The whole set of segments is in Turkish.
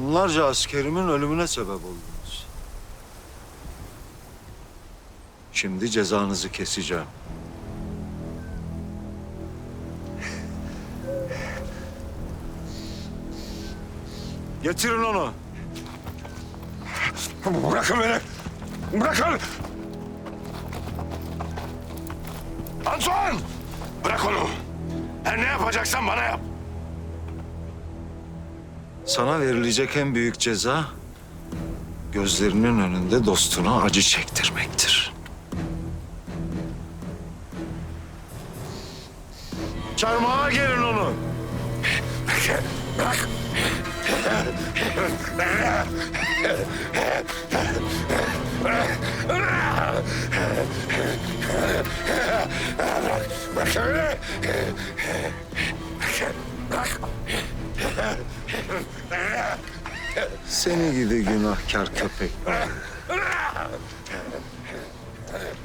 Onlarca askerimin ölümüne sebep oldunuz. Şimdi cezanızı keseceğim. Getirin onu. Bırakın beni. Bırakın. Antoine! Bırak onu. Her ne yapacaksan bana yap. Sana verilecek en büyük ceza gözlerinin önünde dostuna acı çektirmektir. Çarmıha gelin onu. Bırak. Bırak. Bırak. Bırak. Bırak. Seni gidi günahkar köpek.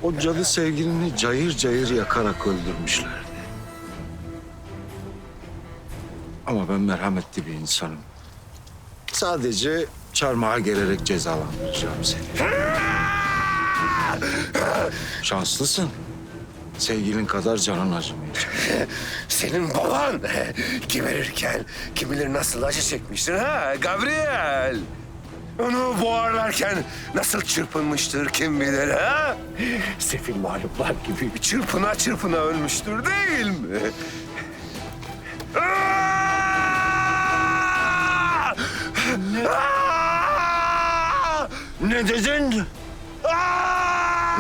O cadı sevgilini cayır cayır yakarak öldürmüşlerdi. Ama ben merhametli bir insanım. Sadece çarmıha gelerek cezalandıracağım seni. Şanslısın. Sevgilin kadar canın acımayacak. Senin baban geberirken kim bilir nasıl acı çekmiştir ha Gabriel. Onu boğarlarken nasıl çırpınmıştır kim bilir ha? Sefil mağluplar gibi çırpına çırpına ölmüştür değil mi? Aa! Ne dedin?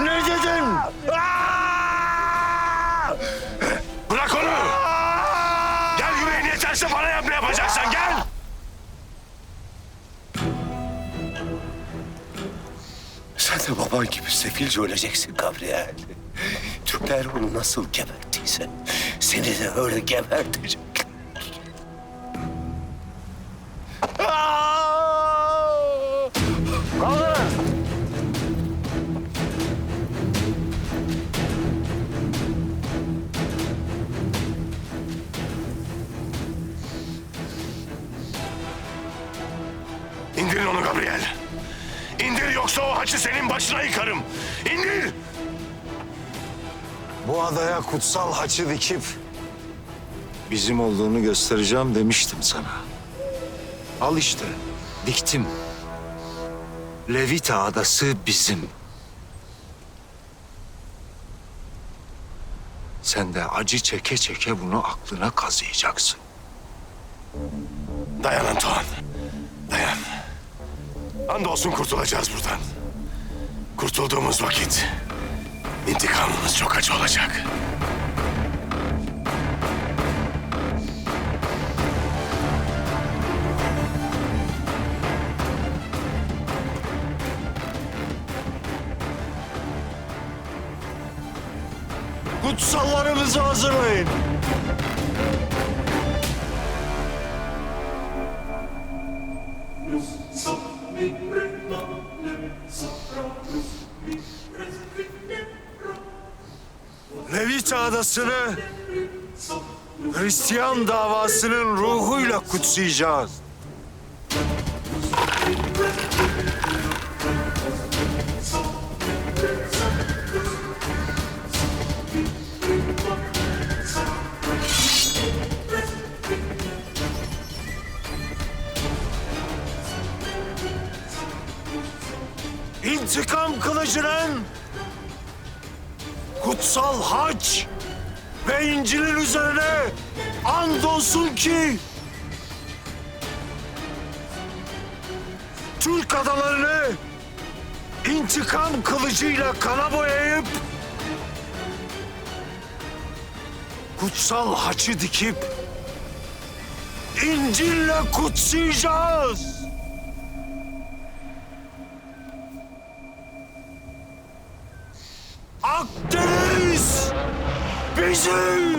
Ne dedin? Baban gibi sefilce öleceksin Gabriel. Türkler onu nasıl geberttiyse seni de öyle gebertecek. Aa! Kaldırın. İndirin onu Gabriel. Yoksa o haçı senin başına yıkarım. İndir! Bu adaya kutsal haçı dikip bizim olduğunu göstereceğim demiştim sana. Al işte, diktim. Levita adası bizim. Sen de acı çeke çeke bunu aklına kazıyacaksın. Dayan Antoine. Andolsun kurtulacağız buradan. Kurtulduğumuz vakit intikamımız çok acı olacak. Kutsallarınızı hazırlayın. Levita adasını Hristiyan davasının ruhuyla kutsayacağız. İntikam kılıcının kutsal haç ve İncil'in üzerine andolsun ki Türk adalarını intikam kılıcıyla kana boyayıp kutsal haçı dikip İncil'le kutsayacağız. Akdeniz bizim.